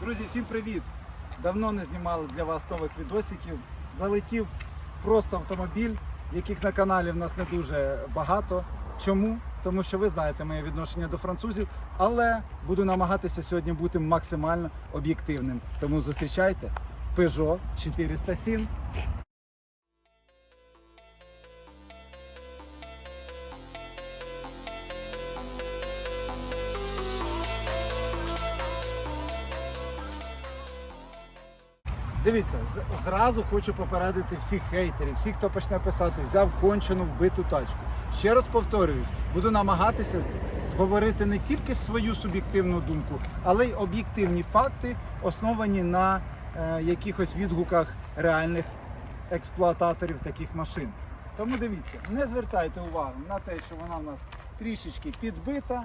Друзі, всім привіт! Давно не знімали для вас нових відосиків. Залетів просто автомобіль, яких на каналі в нас не дуже багато. Чому? Тому що ви знаєте моє відношення до французів, але буду намагатися сьогодні бути максимально об'єктивним. Тому зустрічайте Peugeot 407. Дивіться, зразу хочу попередити всіх хейтерів, всіх, хто почне писати, взяв кончену вбиту тачку. Ще раз повторююсь, буду намагатися говорити не тільки свою суб'єктивну думку, але й об'єктивні факти, основані на е, якихось відгуках реальних експлуататорів таких машин. Тому дивіться, не звертайте увагу на те, що вона в нас трішечки підбита,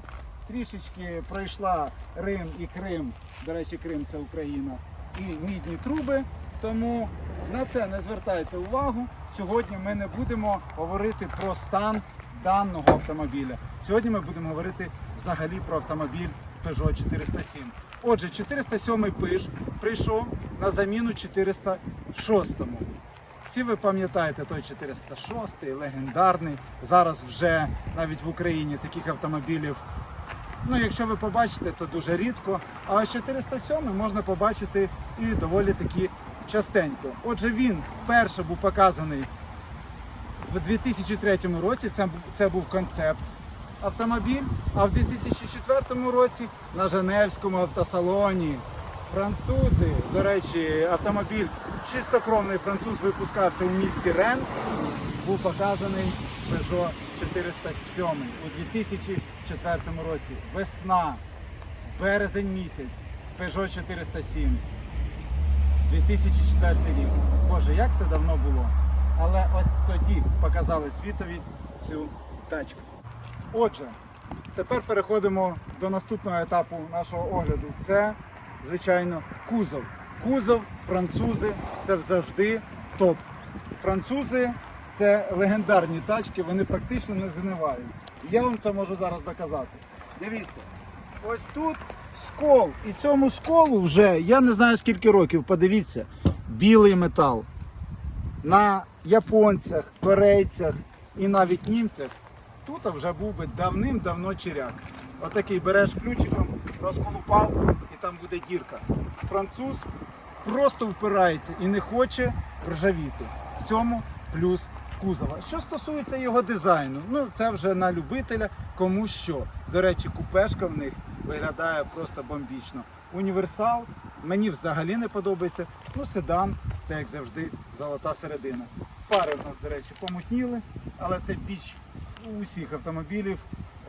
трішечки пройшла Рим і Крим. До речі, Крим це Україна, і мідні труби. Тому на це не звертайте увагу. Сьогодні ми не будемо говорити про стан даного автомобіля. Сьогодні ми будемо говорити взагалі про автомобіль Peugeot 407. Отже, 407 Пиж прийшов на заміну 406. Всі ви пам'ятаєте той 406, легендарний. Зараз вже навіть в Україні таких автомобілів. Ну, якщо ви побачите, то дуже рідко. А ось 407 можна побачити і доволі таки частенько. Отже, він вперше був показаний в 2003 році. Це, це був концепт автомобіль. А в 2004 році на Женевському автосалоні французи, до речі, автомобіль чистокровний француз випускався у місті Рен. Був показаний Peugeot 407 у 2004 році. Весна, березень місяць, Peugeot 407. 2004 рік. Боже, як це давно було. Але ось тоді показали світові цю тачку. Отже, тепер переходимо до наступного етапу нашого огляду. Це, звичайно, кузов. Кузов, французи це завжди топ. Французи це легендарні тачки, вони практично не знивають. Я вам це можу зараз доказати. Дивіться, ось тут скол. І цьому сколу вже я не знаю скільки років. Подивіться, білий метал. На японцях, корейцях і навіть німцях тут вже був би давним-давно чиряк. Отакий береш ключиком, розколупав і там буде дірка. Француз просто впирається і не хоче ржавіти. В цьому плюс кузова. Що стосується його дизайну, ну це вже на любителя, кому що. До речі, купешка в них виглядає просто бомбічно. Універсал мені взагалі не подобається. Ну, седан, це як завжди золота середина. Фари в нас, до речі, помутніли, але це біч усіх автомобілів,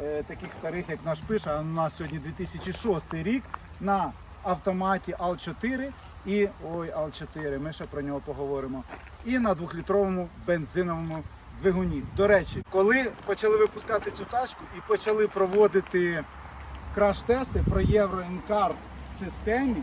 е, таких старих, як наш пиш, а у нас сьогодні 2006 рік на автоматі АЛ4 і ой, АЛ4, ми ще про нього поговоримо. І на двохлітровому бензиновому двигуні. До речі, коли почали випускати цю тачку і почали проводити краш-тести про Євроінкар системі,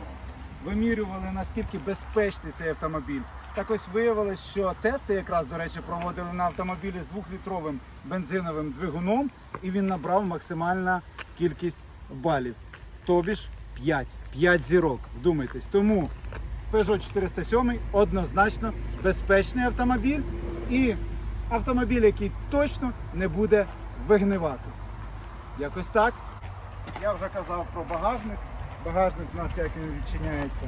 вимірювали наскільки безпечний цей автомобіль. Так ось виявилось, що тести якраз, до речі, проводили на автомобілі з двохлітровим бензиновим двигуном, і він набрав максимальна кількість балів. Тобі ж 5. 5 зірок. Вдумайтесь. Тому Peugeot 407 однозначно безпечний автомобіль і автомобіль, який точно не буде вигнивати. Якось так. Я вже казав про багажник. Багажник у нас як він відчиняється.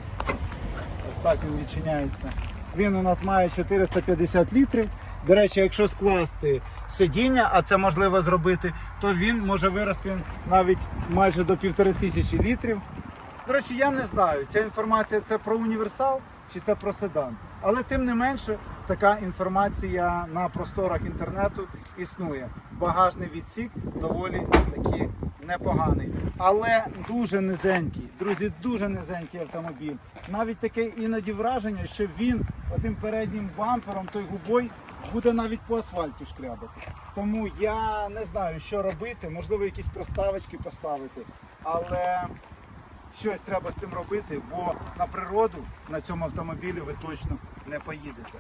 Ось так він відчиняється. Він у нас має 450 літрів. До речі, якщо скласти сидіння, а це можливо зробити, то він може вирости навіть майже до півтори тисячі літрів. До речі, я не знаю, ця інформація це про універсал чи це про седан. Але тим не менше, така інформація на просторах інтернету існує. Багажний відсік доволі таки непоганий. Але дуже низенький. Друзі, дуже низенький автомобіль. Навіть таке іноді враження, що він одним переднім бампером, той губой, буде навіть по асфальту шкрябати. Тому я не знаю, що робити, можливо, якісь проставочки поставити. Але щось треба з цим робити, бо на природу на цьому автомобілі ви точно не поїдете.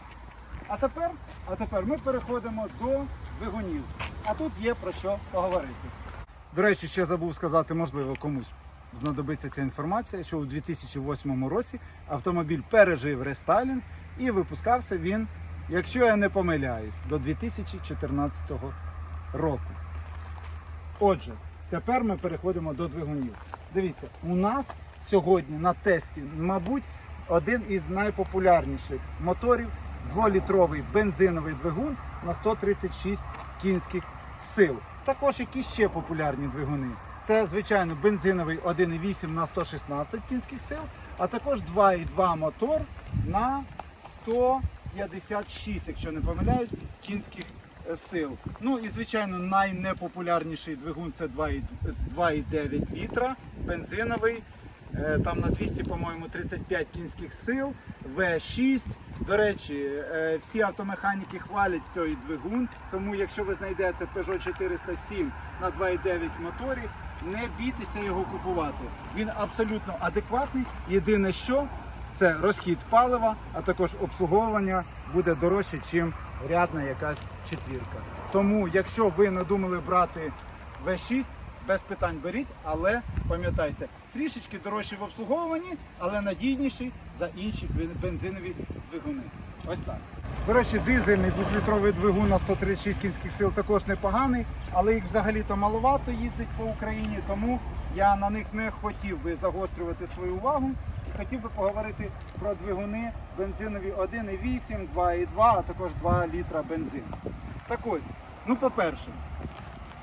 А тепер, а тепер ми переходимо до двигунів. А тут є про що поговорити. До речі, ще забув сказати, можливо, комусь знадобиться ця інформація, що у 2008 році автомобіль пережив рестайлінг і випускався він, якщо я не помиляюсь, до 2014 року. Отже, тепер ми переходимо до двигунів. Дивіться, у нас сьогодні на тесті, мабуть, один із найпопулярніших моторів дволітровий бензиновий двигун на 136 кінських сил. Також які ще популярні двигуни. Це, звичайно, бензиновий 1,8 на 116 кінських сил, а також 2,2 мотор на 156, якщо не помиляюсь, кінських е, сил. Ну і звичайно, найнепопулярніший двигун це 2,9 літра, бензиновий. Е, Там на 200, по-моєму, 35 кінських сил, V6. До речі, е, всі автомеханіки хвалять той двигун, тому якщо ви знайдете Peugeot 407 на 2,9 моторі, не бійтеся його купувати. Він абсолютно адекватний. Єдине що це розхід палива, а також обслуговування буде дорожче, ніж рядна якась четвірка. Тому, якщо ви надумали брати V6, без питань беріть, але пам'ятайте, трішечки дорожче в обслуговуванні, але надійніший за інші бензинові двигуни. Ось так. До речі, дизельний двохлітровий двигун на 136 кінських сил також непоганий, але їх взагалі-то маловато їздить по Україні, тому я на них не хотів би загострювати свою увагу і хотів би поговорити про двигуни бензинові 1,8, 2,2, а також 2 літра бензину. Так ось, ну по-перше,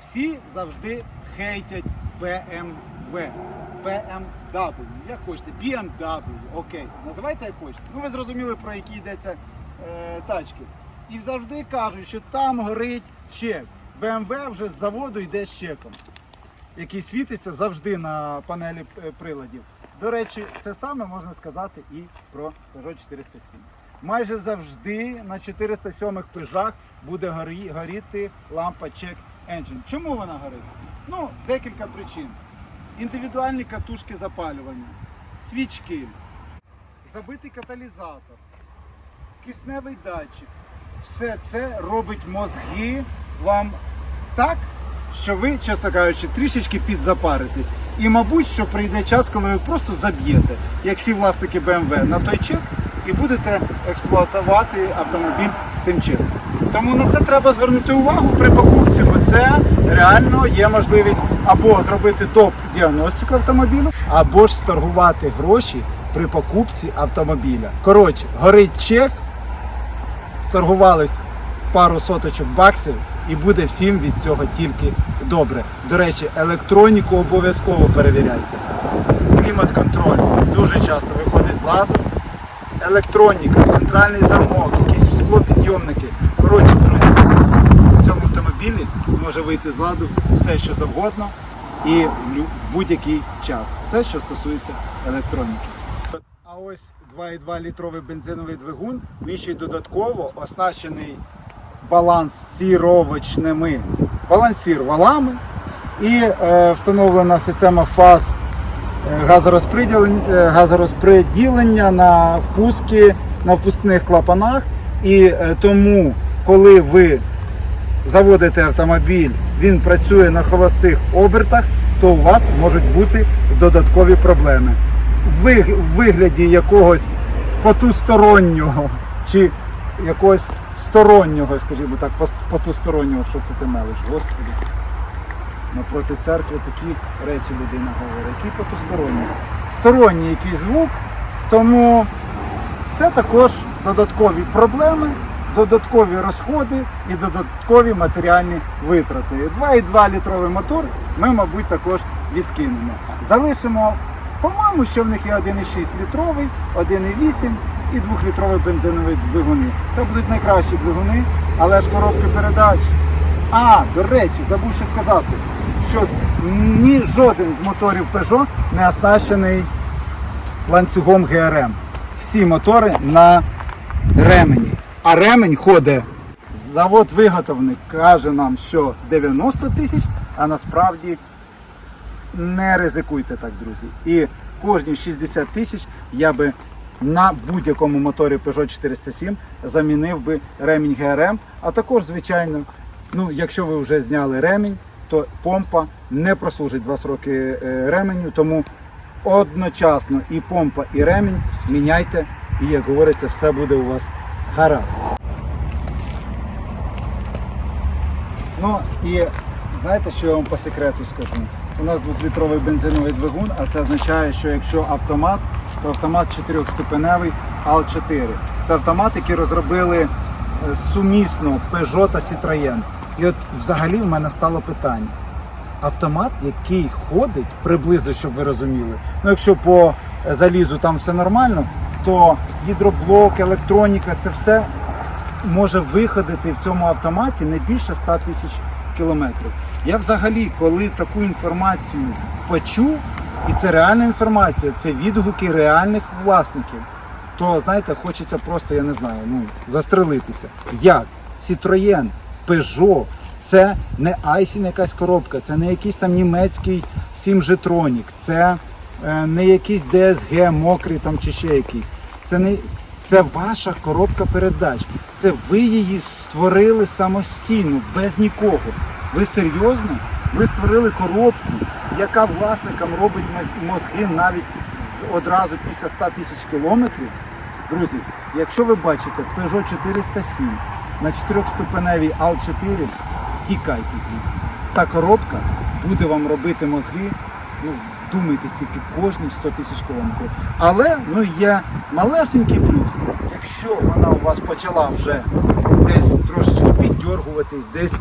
всі завжди хейтять BMW. BMW, як хочете, BMW, окей, називайте як хочете. Ну ви зрозуміли, про які йдеться е, тачки. І завжди кажуть, що там горить чек. BMW вже з заводу йде з чеком, який світиться завжди на панелі е, приладів. До речі, це саме можна сказати і про Peugeot 407. Майже завжди на 407 пежах буде горі- горіти лампа Check Engine. Чому вона горить? Ну, декілька причин. Індивідуальні катушки запалювання, свічки, забитий каталізатор, кисневий датчик. Все це робить мозги вам так, що ви, чесно кажучи, трішечки підзапаритесь. І, мабуть, що прийде час, коли ви просто заб'єте, як всі власники BMW, на той чек і будете експлуатувати автомобіль з тим чеком. Тому на це треба звернути увагу при покупці, бо це реально є можливість або зробити доп-діагностику автомобілю, або ж сторгувати гроші при покупці автомобіля. Коротше, горить чек, сторгувались пару соточок баксів і буде всім від цього тільки добре. До речі, електроніку обов'язково перевіряйте. Клімат-контроль дуже часто виходить з ладу. Електроніка, центральний замок, якісь склопідйомники. Коротше, в цьому автомобілі може вийти з ладу все, що завгодно і в будь-який час. Це що стосується електроніки. А ось 2,2 літровий бензиновий двигун, він ще й додатково оснащений балансіровочними балансір валами і е, встановлена система фаз е, газорозподілення, е, на впуски, на впускних клапанах. І е, тому, коли ви заводите автомобіль, він працює на холостих обертах, то у вас можуть бути додаткові проблеми. В вигляді якогось потустороннього чи якогось стороннього, скажімо так, потустороннього, що це ти мелиш, Господи. Напроти церкви такі речі людина говорить. Які потусторонні? Сторонній якийсь звук, тому це також додаткові проблеми, додаткові розходи і додаткові матеріальні витрати. 2,2 літровий мотор ми, мабуть, також відкинемо. Залишимо, по-моєму, що в них є 1,6 літровий, 1,8 і 2-літровий бензиновий двигуни. Це будуть найкращі двигуни, але ж коробки передач. А, до речі, забув ще сказати, що ні жоден з моторів Peugeot не оснащений ланцюгом ГРМ. Всі мотори на ремені. А ремень ходить. Завод-виготовник каже нам, що 90 тисяч, а насправді не ризикуйте так, друзі. І кожні 60 тисяч я би на будь-якому моторі Peugeot 407 замінив би ремінь ГРМ. А також, звичайно, ну, якщо ви вже зняли ремінь, то помпа не прослужить 2 роки е, ременю, тому одночасно і помпа, і ремінь, міняйте, і як говориться, все буде у вас гаразд. Ну і знаєте, що я вам по секрету скажу? У нас двохлітровий бензиновий двигун, а це означає, що якщо автомат, то автомат чотирьохступеневий АЛ4. Це автомат, який розробили е, сумісно Peugeot та Citroën. І от взагалі в мене стало питання. Автомат, який ходить, приблизно, щоб ви розуміли. Ну, якщо по е, залізу там все нормально, то гідроблок, електроніка це все може виходити в цьому автоматі не більше 100 тисяч кілометрів. Я взагалі, коли таку інформацію почув, і це реальна інформація, це відгуки реальних власників, то знаєте, хочеться просто, я не знаю, ну, застрелитися. Як? Citroën, Peugeot, це не Айсін якась коробка, це не якийсь там німецький Simgetronic, це е, не якийсь DSG мокрий там чи ще якийсь. Це не це ваша коробка передач. Це ви її створили самостійно, без нікого. Ви серйозно? Ви створили коробку, яка власникам робить мозги навіть одразу після 100 тисяч кілометрів. Друзі, якщо ви бачите Peugeot 407 на 4-ступеневій AL4, тікайте звідти. Та коробка буде вам робити мозги. Ну, вдумайтесь тільки кожні 100 тисяч кілометрів. Але ну, є малесенький плюс. Якщо вона у вас почала вже десь трошечки піддергуватись, десь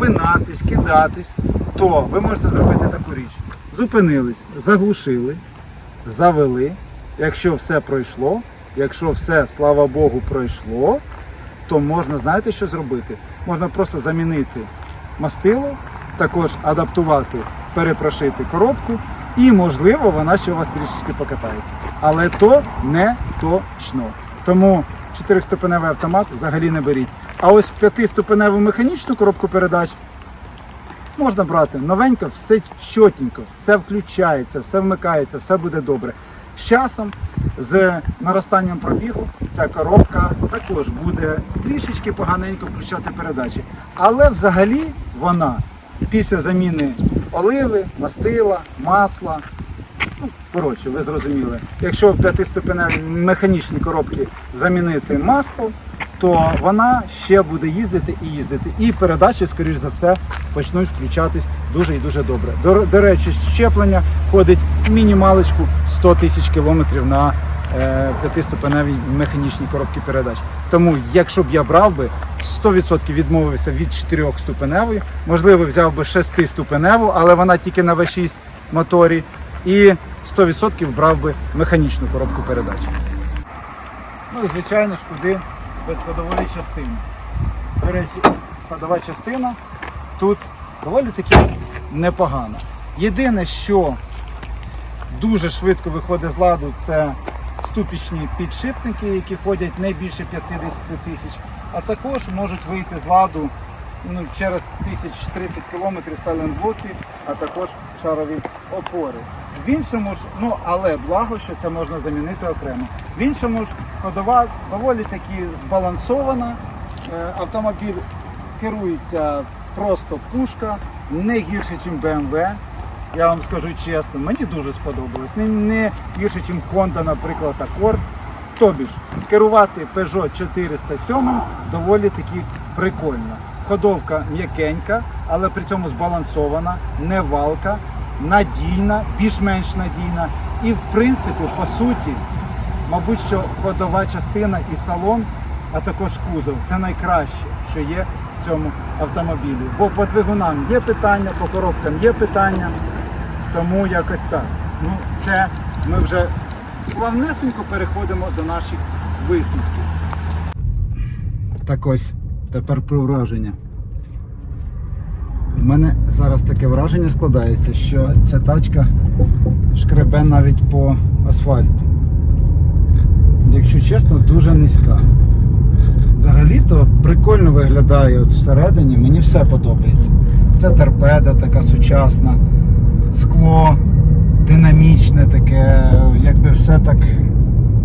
пинатись, кидатись, то ви можете зробити таку річ. Зупинились, заглушили, завели. Якщо все пройшло, якщо все, слава Богу, пройшло, то можна, знаєте, що зробити? Можна просто замінити мастило, також адаптувати, перепрошити коробку, і, можливо, вона ще у вас трішечки покатається. Але то не точно. Тому 4-ступеневий автомат взагалі не беріть. А ось 5-ступеневу механічну коробку передач можна брати. Новенька, все чотенько, все включається, все вмикається, все буде добре. З часом, з наростанням пробігу, ця коробка також буде трішечки поганенько включати передачі. Але взагалі вона після заміни оливи, мастила, масла. Ну, коротше, ви зрозуміли. Якщо в п'ятиступеневій механічній коробці замінити масло, то вона ще буде їздити і їздити. І передачі, скоріш за все, почнуть включатись дуже і дуже добре. До, до речі, щеплення ходить мінімалочку 100 тисяч кілометрів на е, п'ятиступеневій механічній коробці передач. Тому, якщо б я брав би, 100% відмовився від 4-ступеневої, можливо, взяв би 6-ступеневу, але вона тільки на V6 моторі, і 100% брав би механічну коробку передач. Ну і звичайно ж, куди без ходової частини. До речі, ходова частина тут доволі таки непогана. Єдине, що дуже швидко виходить з ладу, це ступічні підшипники, які ходять не більше 50 тисяч, а також можуть вийти з ладу ну, через 1030 кілометрів сайлентблоки, а також шарові опори. В іншому ж, ну але благо, що це можна замінити окремо. В іншому ж ходова доволі таки збалансована. Е, Автомобіль керується просто пушка, не гірше, ніж BMW. Я вам скажу чесно, мені дуже сподобалось. Не, не гірше, ніж Honda, наприклад, Accord. Тобі ж, керувати Peugeot 407 доволі таки прикольно. Ходовка м'якенька, але при цьому збалансована, не валка, надійна, більш-менш надійна. І в принципі, по суті, мабуть, що ходова частина і салон, а також кузов це найкраще, що є в цьому автомобілі. Бо по двигунам є питання, по коробкам є питання, тому якось так. Ну, це ми вже плавнесенько переходимо до наших висновків. Так ось тепер про враження. У мене зараз таке враження складається, що ця тачка шкребе навіть по асфальту. Якщо чесно, дуже низька. Взагалі-то прикольно виглядає от всередині, мені все подобається. Це торпеда така сучасна, скло динамічне таке, якби все так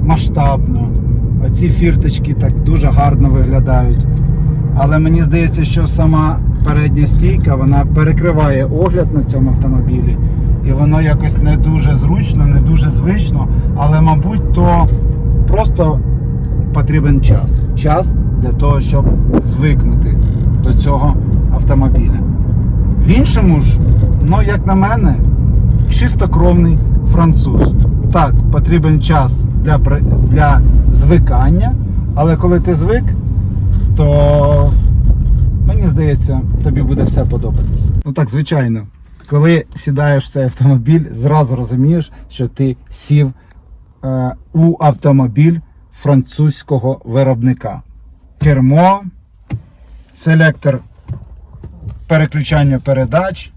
масштабно. Оці фірточки так дуже гарно виглядають. Але мені здається, що сама передня стійка вона перекриває огляд на цьому автомобілі. і воно якось не дуже зручно, не дуже звично, але, мабуть, то просто потрібен час. Час для того, щоб звикнути до цього автомобіля. В іншому ж, ну як на мене, чистокровний француз. Так, потрібен час для, для звикання, але коли ти звик, то мені здається, тобі буде все подобатись. Ну так, звичайно, коли сідаєш в цей автомобіль, зразу розумієш, що ти сів е, у автомобіль французького виробника. Кермо, селектор переключання передач,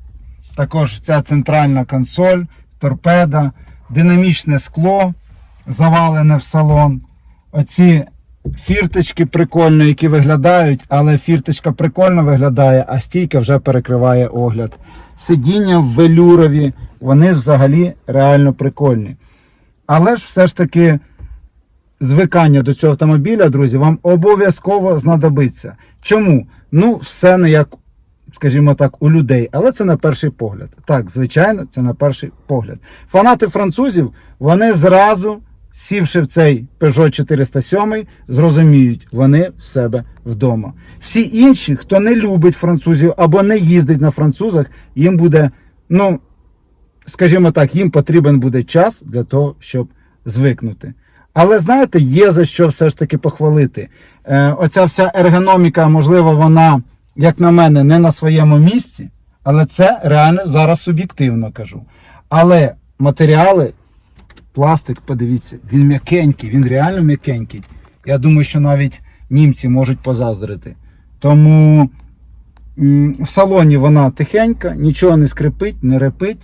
також ця центральна консоль, торпеда, динамічне скло завалене в салон. Оці фірточки прикольно, які виглядають, але фірточка прикольно виглядає, а стійка вже перекриває огляд. Сидіння в велюрові, вони взагалі реально прикольні. Але ж все ж таки звикання до цього автомобіля, друзі, вам обов'язково знадобиться. Чому? Ну, все не як, скажімо так, у людей, але це на перший погляд. Так, звичайно, це на перший погляд. Фанати французів, вони зразу, сівши в цей Peugeot 407, зрозуміють, вони в себе вдома. Всі інші, хто не любить французів або не їздить на французах, їм буде, ну, скажімо так, їм потрібен буде час для того, щоб звикнути. Але знаєте, є за що все ж таки похвалити. Е, оця вся ергономіка, можливо, вона, як на мене, не на своєму місці, але це реально зараз суб'єктивно кажу. Але матеріали, пластик, подивіться, він м'якенький, він реально м'якенький. Я думаю, що навіть німці можуть позаздрити. Тому в салоні вона тихенька, нічого не скрипить, не репить.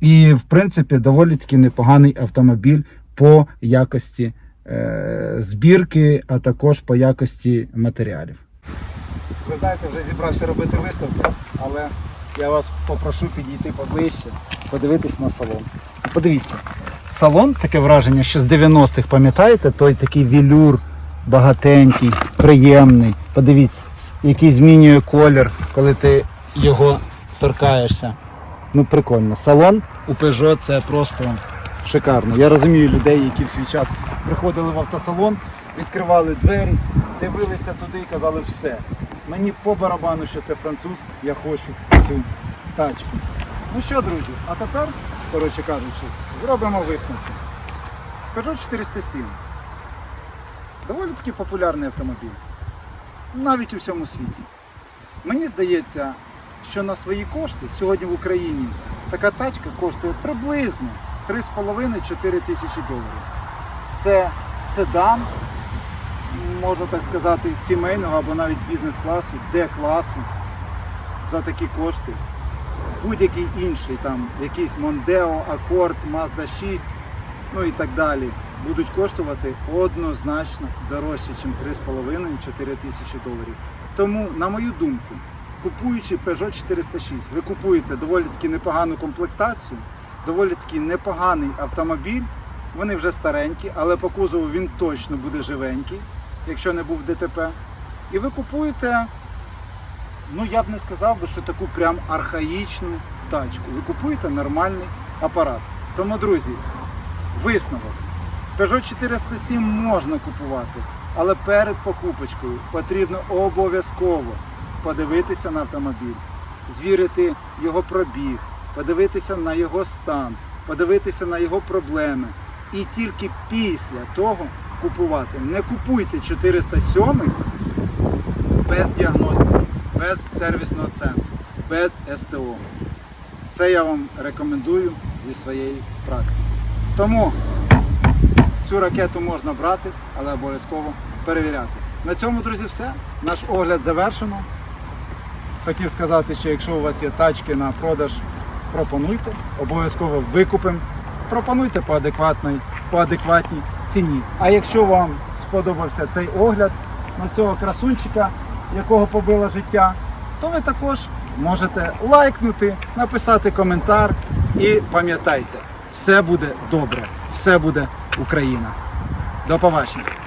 І, в принципі, доволі таки непоганий автомобіль по якості е, збірки, а також по якості матеріалів. Ви знаєте, вже зібрався робити виставку, але я вас попрошу підійти поближче, подивитись на салон. Подивіться, салон таке враження, що з 90-х, пам'ятаєте, той такий велюр багатенький, приємний. Подивіться, який змінює колір, коли ти його торкаєшся. Ну, прикольно. Салон у Peugeot це просто шикарно. Я розумію людей, які в свій час приходили в автосалон, відкривали двері, дивилися туди і казали все. Мені по барабану, що це француз, я хочу цю тачку. Ну що, друзі, а тепер, коротше кажучи, зробимо висновки. Peugeot 407. Доволі таки популярний автомобіль. Навіть у всьому світі. Мені здається, що на свої кошти сьогодні в Україні така тачка коштує приблизно 3,5-4 тисячі доларів. Це седан, можна так сказати, сімейного або навіть бізнес-класу, Д-класу за такі кошти. Будь-який інший, там якийсь Mondeo, Accord, Mazda 6, ну і так далі, будуть коштувати однозначно дорожче, ніж 3,5-4 тисячі доларів. Тому, на мою думку, купуючи Peugeot 406, ви купуєте доволі таки непогану комплектацію, доволі таки непоганий автомобіль. Вони вже старенькі, але по кузову він точно буде живенький, якщо не був ДТП. І ви купуєте, ну я б не сказав би, що таку прям архаїчну тачку. Ви купуєте нормальний апарат. Тому, друзі, висновок. Peugeot 407 можна купувати, але перед покупочкою потрібно обов'язково подивитися на автомобіль, звірити його пробіг, подивитися на його стан, подивитися на його проблеми. І тільки після того купувати. Не купуйте 407 без діагностики, без сервісного центру, без СТО. Це я вам рекомендую зі своєї практики. Тому цю ракету можна брати, але обов'язково перевіряти. На цьому, друзі, все. Наш огляд завершено. Хотів сказати, що якщо у вас є тачки на продаж, пропонуйте, обов'язково викупимо. Пропонуйте по адекватній, по адекватній ціні. А якщо вам сподобався цей огляд на цього красунчика, якого побило життя, то ви також можете лайкнути, написати коментар і пам'ятайте, все буде добре, все буде Україна. До побачення!